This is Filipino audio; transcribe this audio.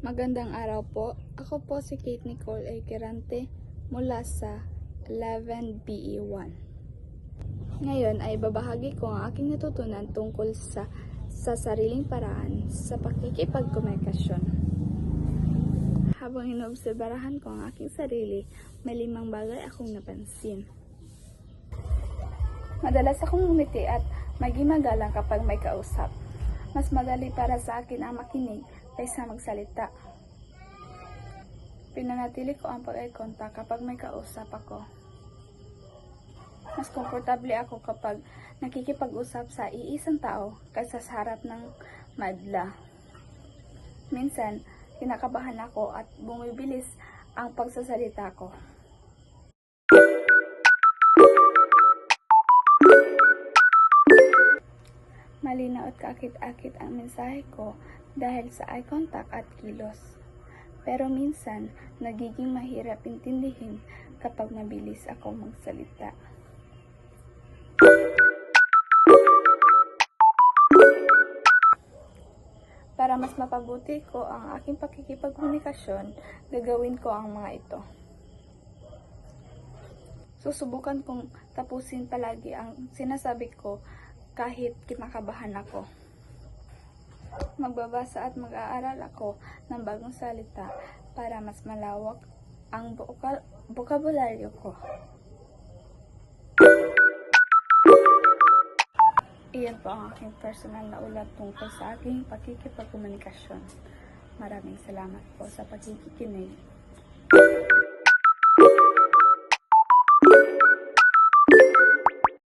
Magandang araw po. Ako po si Kate Nicole A. Quirante mula sa 11BE1. Ngayon ay babahagi ko ang aking natutunan tungkol sa sa sariling paraan sa pakikipagkomunikasyon. Habang inoobserbarahan ko ang aking sarili, may limang bagay akong napansin. Madalas akong umiti at maging magalang kapag may kausap. Mas madali para sa akin ang makinig kaysa magsalita. Pinanatili ko ang pag-eye contact kapag may kausap ako. Mas komportable ako kapag nakikipag-usap sa iisang tao kaysa sa harap ng madla. Minsan, kinakabahan ako at bumibilis ang pagsasalita ko. Malinaw at kaakit-akit ang mensahe ko dahil sa eye contact at kilos. Pero minsan, nagiging mahirap intindihin kapag mabilis ako magsalita. Para mas mapabuti ko ang aking pakikipagkomunikasyon, gagawin ko ang mga ito. Susubukan kong tapusin palagi ang sinasabi ko kahit kinakabahan ako. Magbabasa at mag-aaral ako ng bagong salita para mas malawak ang bokabularyo ko. Po ang aking personal na ulat tungkol sa aking pakikipagkomunikasyon. Maraming salamat po sa pakikinig.